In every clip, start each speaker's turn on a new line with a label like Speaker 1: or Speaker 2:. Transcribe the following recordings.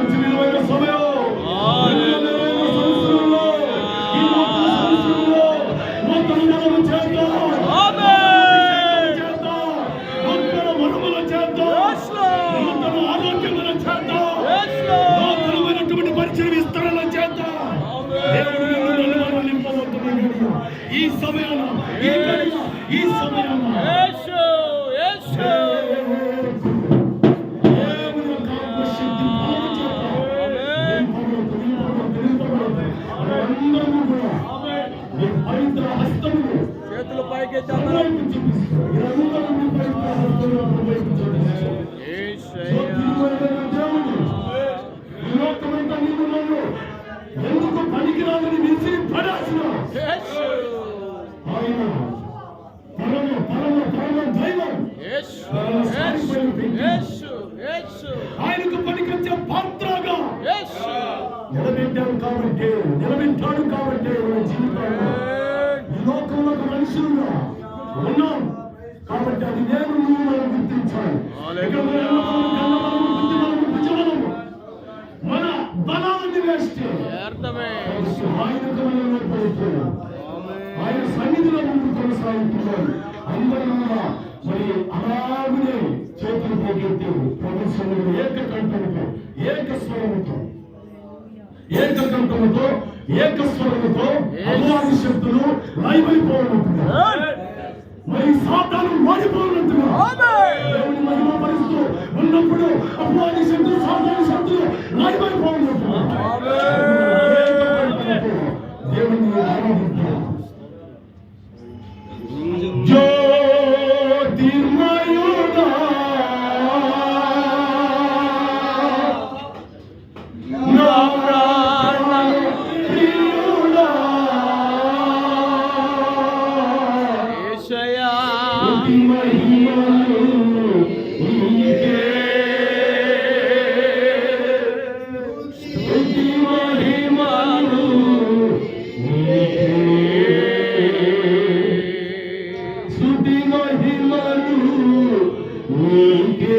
Speaker 1: మంచి విలువైన సమయం ఈ నూతన సంవత్సరంలో నూతన నిన్ను నన్ను ఎందుకు పనికిరాదని విసిరి పడాల్సిన ఆయన పరమ పరమ పరమ దైవం ఆయనకు పనికొచ్చే పాత్రగా నిలబెట్టాడు కాబట్టి నిలబెట్టాడు కాబట్టి. మనుషులుగా ఉన్నాం. కాబట్టి అది నేను నువ్వు మనం గుర్తించాలి? మన బలాన్ని వేస్తే ఆయన సన్నిధిలో ముందు కొనసాగుతున్నారు అందరూ మరి అలాగనే చేతులు పోగెత్తి ప్రభు సన్నిధిలో ఏకకంఠముతో ఏకస్వరముతో ఏకకంఠముతో ఏకస్వరముతో అమ్మవారి శక్తులు లైవైపోయినట్టుగా మరి సాతాను మారిపోయినట్టుగా దేవుని మహిమపరుస్తూ ఉన్నప్పుడు అపవాది శక్తులు సాతాను శక్తులు లైవైపోయినట్టుగా నీకే.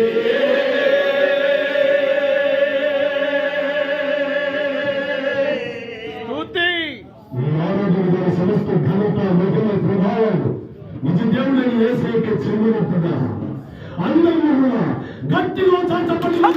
Speaker 1: ఈ ఆరాధన సమస్త ఘనత మహిమ ప్రభావాలు నిజ దేవుడని ఏసైకి చెందినట్టుగా అందరూ కూడా గట్టిగా చప్పట్లు.